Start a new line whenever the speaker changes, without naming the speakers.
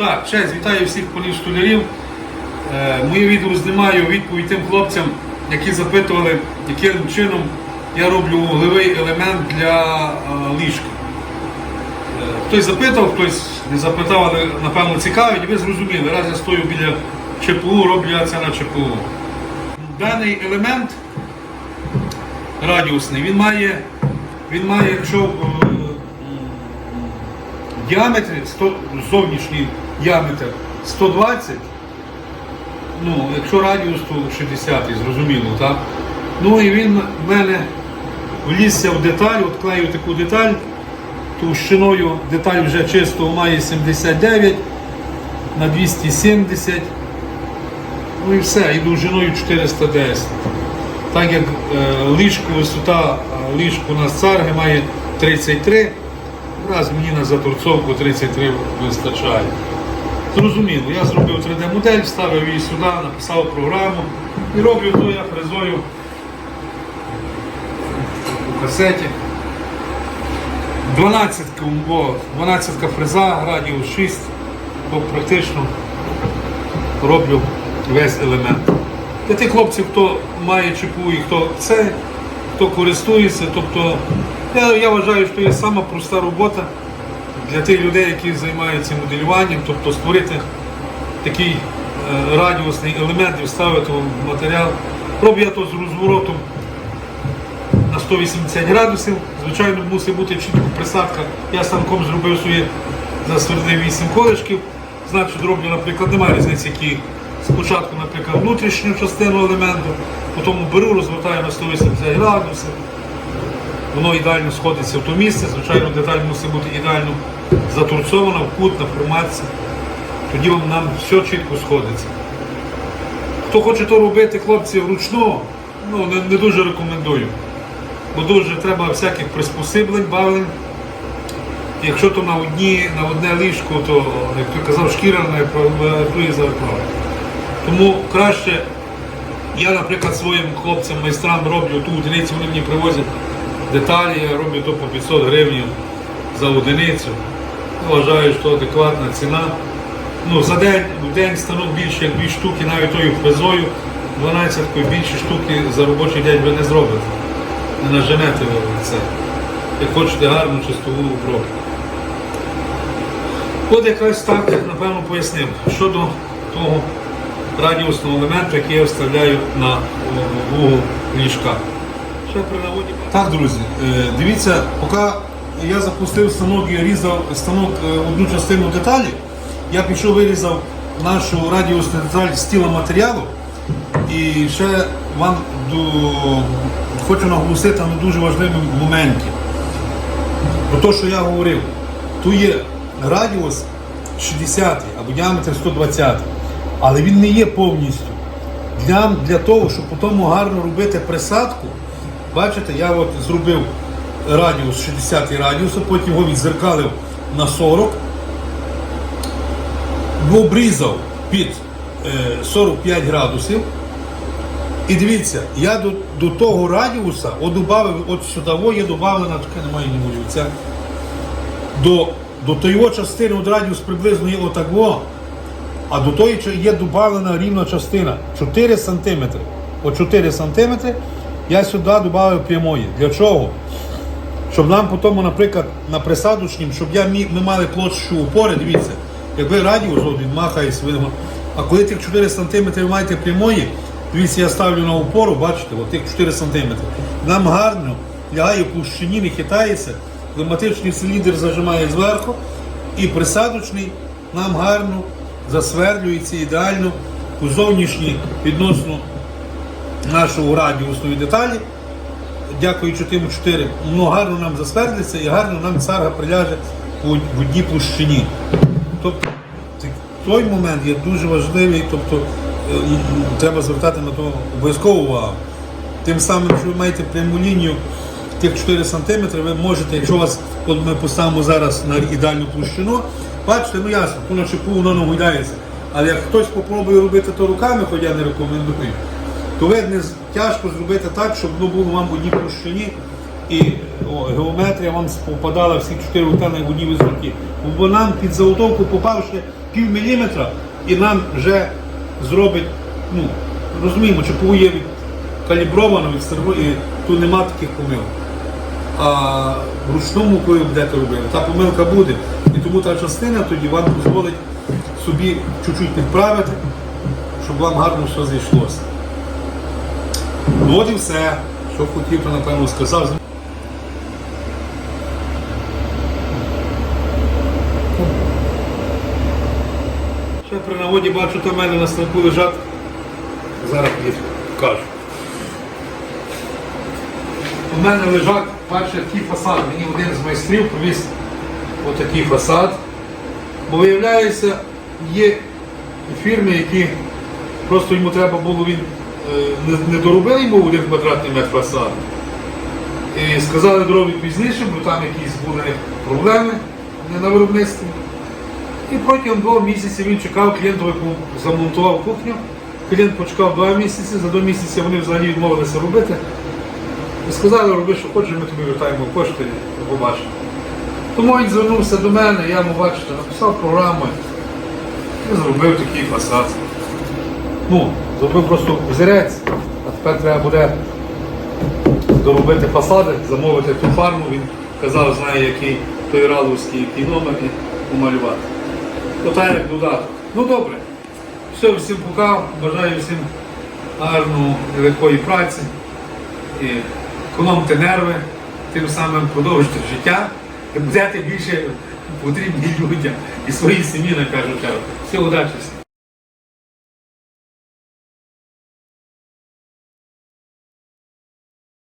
Так, ще вітаю всіх поліштолярів. Е, моє відео знімаю відповідь тим хлопцям, які запитували, яким чином я роблю вуглевий елемент для е, ліжка. Е, хтось запитав, хтось не запитав, але напевно цікавить. Ви зрозуміли, раз я стою біля ЧПУ, роблю я це на ЧПУ. Даний елемент радіусний, він має, він має, якщо е, діаметр, 100, зовнішній діаметр 120, ну, якщо радіус, то 60, зрозуміло, так? Ну і він в мене влізся в деталь, от клею таку деталь, товщиною деталь вже чисто має 79 на 270. Ну і все, і довжиною 410. Так як е, ліжко, висота е, ліжку у нас царги має 33, раз мені на заторцовку 33 вистачає. Зрозуміло, я зробив 3D-модель, вставив її сюди, написав програму і роблю то я фрезою у касеті. 12 бо 12 фреза, радіус 6, бо практично роблю весь елемент. Для тих хлопців, хто має ЧПУ і хто це, хто користується, тобто я, я вважаю, що є сама проста робота для тих людей, які займаються моделюванням, тобто створити такий е, радіусний елемент і вставити матеріал. Роблю я то з розворотом на 180 градусів. Звичайно, мусить бути чітко присадка. Я станком зробив собі засвердив 8 колишків. Значить, роблю, наприклад, немає різниці, які спочатку, наприклад, внутрішню частину елементу, потім беру, розвертаю на 180 градусів. Воно ідеально сходиться в то місце. Звичайно, деталь мусить бути ідеально затурцована, в кут, на формації. Тоді нам все чітко сходиться. Хто хоче то робити, хлопці, вручну, ну не, не дуже рекомендую. Бо дуже треба всяких приспосиблень, бавлень. Якщо то на одні, на одне ліжко, то, як ти казав, шкіра не вартує за. Тому краще я, наприклад, своїм хлопцям, майстрам роблю ту одиницю, вони мені привозять деталі, я роблю то по 500 гривень за одиницю. Вважаю, що адекватна ціна. Ну, за день, в день станок більше, як дві штуки, навіть тою фрезою, 12 більше штуки за робочий день ви не зробите. Не наженете ви це. Як хочете гарну чистову обробку. От якось так, напевно, пояснив щодо того радіусного елементу, який я вставляю на вугол ліжка. Ще при. Так, друзі, е, дивіться, поки я запустив станок і різав станок е, одну частину деталі, я пішов вирізав нашу радіусну деталь з тіла матеріалу. І ще вам до... хочу наголосити на дуже важливому моменті. Про те, що я говорив, тут є радіус 60 або діаметр 120, але він не є повністю. Для, для того, щоб потім гарно робити присадку, бачите, я от зробив радіус 60 радіус, потім його відзеркалив на 40, обрізав під е, 45 градусів. І дивіться, я до, до того радіуса от от сюди є додавлена, таке немає не до, до тої частини от радіус приблизно є отако, а до тої є додавлена рівна частина 4 см. От 4 см я сюди додав прямої. Для чого? Щоб нам потім, наприклад, на присадочнім, щоб я міг, ми мали площу упори, дивіться, якби радіус він махає свого. А коли тих 4 см ви маєте прямої, дивіться, я ставлю на упору, бачите, от тих 4 см. Нам гарно лягає в площині, не хитається, кліматичний циліндр зажимає зверху, і присадочний нам гарно засверлюється ідеально у зовнішній відносно нашого радіусної деталі дякуючи тим 4, ну гарно нам засвердиться і гарно нам царга приляже в одній площині. Тобто той момент є дуже важливий, тобто е, треба звертати на то обов'язкову увагу. Тим самим, що ви маєте пряму лінію тих 4 см, ви можете, якщо вас, от ми поставимо зараз на ідеальну площину, бачите, ну ясно, воно чепу, воно не гуляється. Але як хтось спробує робити то руками, хоч я не рекомендую, то ви не тяжко зробити так, щоб воно було вам в одній площині і о, геометрія вам попадала всі чотири антени в одній висоті. Бо нам під заготовку попавши пів міліметра і нам вже зробить, ну, розуміємо, ЧПУ є калібровано, і тут нема таких помилок. А в ручному, коли будете робити, та помилка буде. І тому та частина тоді вам дозволить собі чуть-чуть підправити, щоб вам гарно все зійшлося. Ну от і все. Що хотів, то напевно сказав. Ще при нагоді бачу, то в мене на станку лежать. Зараз їх покажу. У мене лежать, бачите, такий фасад. Мені один з майстрів привіз отакий фасад. Бо виявляється, є фірми, які просто йому треба було, він не, не доробив йому один квадратний метр фасаду. І сказали доробити пізніше, бо там якісь були проблеми на виробництві. І протягом двох місяців він чекав, клієнтові замонтував кухню. Клієнт почекав два місяці, за два місяці вони взагалі відмовилися робити. І сказали, роби, що хочеш, ми тобі вертаємо кошти, побачимо. Тому він звернувся до мене, я йому, бачите, написав програму і зробив такий фасад. Ну, зробив просто взірець, а тепер треба буде доробити фасади, замовити ту фарму, він казав, знає, який той раловський, який номер і помалювати. То так додаток. Ну добре. Все, всім пока. Бажаю всім гарної легкої праці. І економте нерви, тим самим продовжуйте життя і будете більше потрібні людям і своїй сім'ї, на кажу, Все, удачі всім.